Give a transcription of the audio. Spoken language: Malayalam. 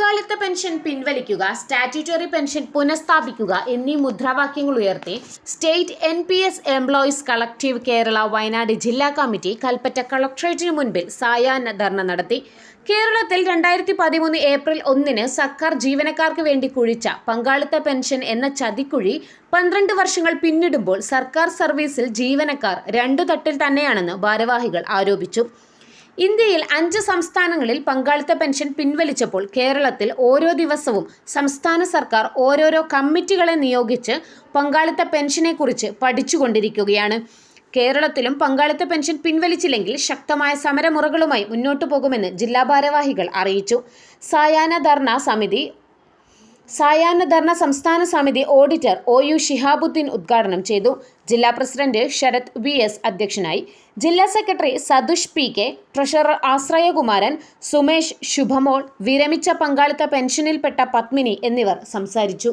പങ്കാളിത്ത പെൻഷൻ പിൻവലിക്കുക സ്റ്റാറ്റ്യൂട്ടറി പെൻഷൻ പുനഃസ്ഥാപിക്കുക എന്നീ മുദ്രാവാക്യങ്ങൾ ഉയർത്തി state N P S employees collective Kerala Wayanad ജില്ലാ കമ്മിറ്റി കൽപ്പറ്റ കളക്ട്രേറ്റിന് മുൻപിൽ സായാഹ്ന ധർണ നടത്തി. കേരളത്തിൽ രണ്ടായിരത്തി പതിമൂന്ന് ഏപ്രിൽ ഒന്നിന് സർക്കാർ ജീവനക്കാർക്ക് വേണ്ടി കുഴിച്ച പങ്കാളിത്ത പെൻഷൻ എന്ന ചതിക്കുഴി പന്ത്രണ്ട് വർഷങ്ങൾ പിന്നിടുമ്പോൾ സർക്കാർ സർവീസിൽ ജീവനക്കാർ രണ്ടു തട്ടിൽ തന്നെയാണെന്ന് ഭാരവാഹികൾ ആരോപിച്ചു. ഇന്ത്യയിൽ അഞ്ച് സംസ്ഥാനങ്ങളിൽ പങ്കാളിത്ത പെൻഷൻ പിൻവലിച്ചപ്പോൾ കേരളത്തിൽ ഓരോ ദിവസവും സംസ്ഥാന സർക്കാർ ഓരോരോ കമ്മിറ്റികളെ നിയോഗിച്ച് പങ്കാളിത്ത പെൻഷനെക്കുറിച്ച് പഠിച്ചുകൊണ്ടിരിക്കുകയാണ്. കേരളത്തിലും പങ്കാളിത്ത പെൻഷൻ പിൻവലിച്ചില്ലെങ്കിൽ ശക്തമായ സമരമുറകളുമായി മുന്നോട്ടു പോകുമെന്ന് ജില്ലാ ഭാരവാഹികൾ അറിയിച്ചു. സായാഹ്ന ധർണ സമിതി സായാഹ്ന ധർണ സംസ്ഥാന സമിതി ഓഡിറ്റർ ഒ യു ഷിഹാബുദ്ദീൻ ഉദ്ഘാടനം ചെയ്തു. ജില്ലാ പ്രസിഡന്റ് ശരത് വി എസ് അധ്യക്ഷനായി. ജില്ലാ secretary Sathush P K treasurer Ashrayakumaran Sumesh Shubhamol വിരമിച്ച പങ്കാളിത്ത പെൻഷനിൽപ്പെട്ട പത്മിനി എന്നിവർ സംസാരിച്ചു.